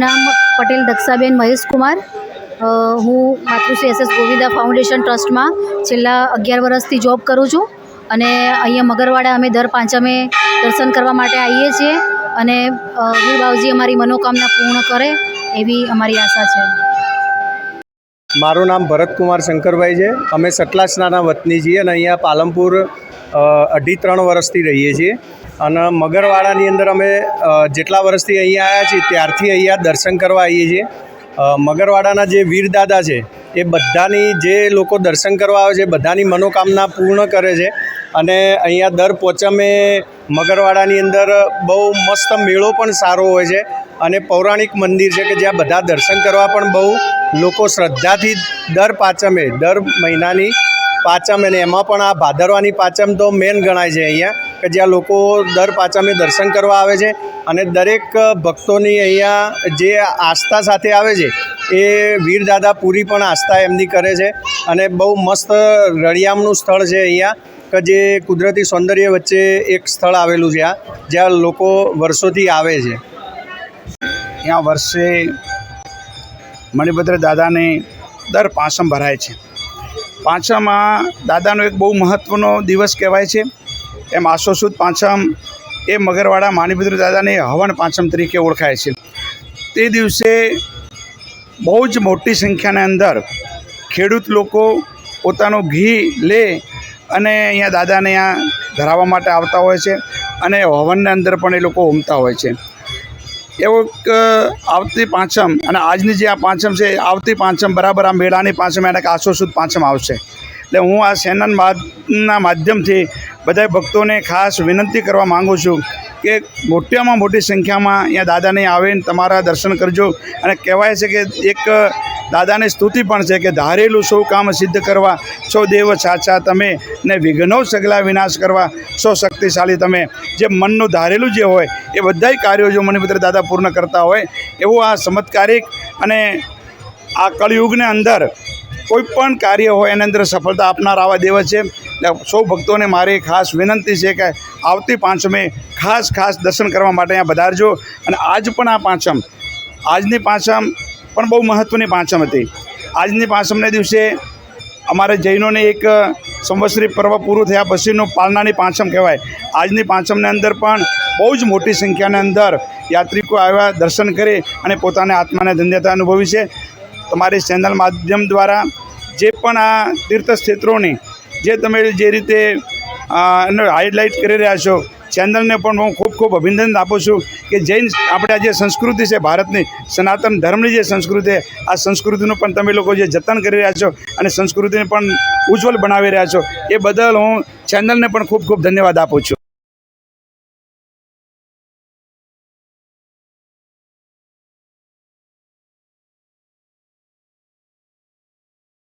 નામ પટેલ દક્ષાબેન મહેશકુમાર. હું માતૃશ્રી S Govinda foundation ટ્રસ્ટમાં છેલ્લા અગિયાર વર્ષથી જોબ કરું છું અને અહીંયા મગરવાડા અમે દર પાંચમે દર્શન કરવા માટે આવીએ છીએ અને વીરબાવજી બાવજી અમારી મનોકામના પૂર્ણ કરે એવી અમારી આશા છે. મારું નામ ભરતકુમાર શંકરભાઈ છે. અમે સતલાસનાના વતની છીએ અને અહીંયા પાલનપુર અ, અઢી ત્રણ વર્ષથી રહીએ છીએ. અને મગરવાડાની અંદર અમે જેટલા વર્ષથી અહીંયા આવ્યા છીએ, ત્યારથી અહીંયા દર્શન કરવા આવીએ છીએ. મગરવાડાના જે વીરદાદા છે, એ બધાની જે લોકો દર્શન કરવા આવે છે, બધાની મનોકામના પૂર્ણ કરે છે. અને અહીંયા દર પોચમે મગરવાડાની અંદર બહુ મસ્ત મેળો પણ સારો હોય છે. અને પૌરાણિક મંદિર છે કે જ્યાં બધા દર્શન કરવા પણ બહુ લોકો શ્રદ્ધાથી દર પાંચમે, દર મહિનાની પાંચમ અને એમાં પણ આ ભાદરવાની પાંચમ તો મેન ગણાય છે અહીંયા, કે જ્યાં લોકો દર પાંચમે દર્શન કરવા આવે છે અને દરેક ભક્તોની અહીંયા જે આસ્થા સાથે આવે છે, એ વીરદાદા પૂરી પણ આસ્થા એમની કરે છે અને બહુ મસ્ત રળિયામનું સ્થળ છે અહીંયા, કે જે કુદરતી સૌંદર્ય વચ્ચે એક સ્થળ આવેલું છે આ, જ્યાં લોકો વર્ષોથી આવે છે. ત્યાં વર્ષે મણિભદ્ર દાદાને દર પાંચમ ભરાય છે. પાંચમમાં દાદાનો એક બહુ મહત્ત્વનો દિવસ કહેવાય છે. એમ આસો સુદ પાંચમ એ મગરવાડા માણીભદ્ર દાદાને હવન પાંચમ તરીકે ઓળખાય છે. તે દિવસે બહુ જ મોટી સંખ્યાની અંદર ખેડૂત લોકો પોતાનું ઘી લે અને અહીંયા દાદાને અહીંયા ધરાવવા માટે આવતા હોય છે અને હવનની અંદર પણ એ લોકો ઉમતા હોય છે. એવો આવતી પાંચમ અને આજની જે આ પાંચમ છે આવતી પાંચમ બરાબર આ મેળાની પાંચમ એને કે આસો સુદ પાંચમ આવશે. એટલે હું આ સેનન માધ્યમથી બધા ભક્તોને ખાસ વિનંતી કરવા માગું છું કે મોટામાં મોટી સંખ્યામાં અહીંયા દાદાને આવીને તમારા દર્શન કરજો. અને કહેવાય છે કે એક દાદાની સ્તુતિ પણ છે કે ધારેલું સૌ કામ સિદ્ધ કરવા, સૌ દેવ સાચા તમે ને વિઘ્નો સગલા વિનાશ કરવા, સૌ શક્તિશાળી તમે. જે મનનું ધારેલું જે હોય, એ બધાય કાર્યો જો મણિપુત્ર દાદા પૂર્ણ કરતા હોય, એવું આ ચમત્કારિક અને આ કળયુગને અંદર કોઈ પણ કાર્ય હોય એની અંદર સફળતા આપનાર આવા દેવ છે. સૌ ભક્તોને મારી ખાસ વિનંતી છે કે આવતી પાંચમે ખાસ ખાસ દર્શન કરવા માટે અહીંયા પધારજો. અને આજ પણ આ પાંચમ, આજની પાંચમ પણ બહુ મહત્ત્વની પાંચમ હતી. આજની પાંચમને દિવસે અમારે જૈનોને એક સંવત્સરી પર્વ પૂરું થયા પછીનું પાલનાની પાંચમ કહેવાય. આજની પાંચમની અંદર પણ બહુ જ મોટી સંખ્યાની અંદર યાત્રિકો આવ્યા દર્શન કરી અને પોતાને આત્માને ધન્યતા અનુભવી છે. તમારી ચેનલ માધ્યમ દ્વારા જે પણ આ તીર્થક્ષેત્રોની જે તમે જે રીતે એનો હાઇલાઇટ કરી રહ્યા છો, ચેનલને પણ હું ખૂબ ખૂબ અભિનંદન આપું છું કે જૈન આપણે જે સંસ્કૃતિ છે ભારતની, સનાતન ધર્મની જે સંસ્કૃતિ આ સંસ્કૃતિનું પણ તમે લોકો જે જતન કરી રહ્યા છો અને સંસ્કૃતિને પણ ઉજ્જવલ બનાવી રહ્યા છો, એ બદલ હું ચેનલને પણ ખૂબ ખૂબ ધન્યવાદ આપું છું.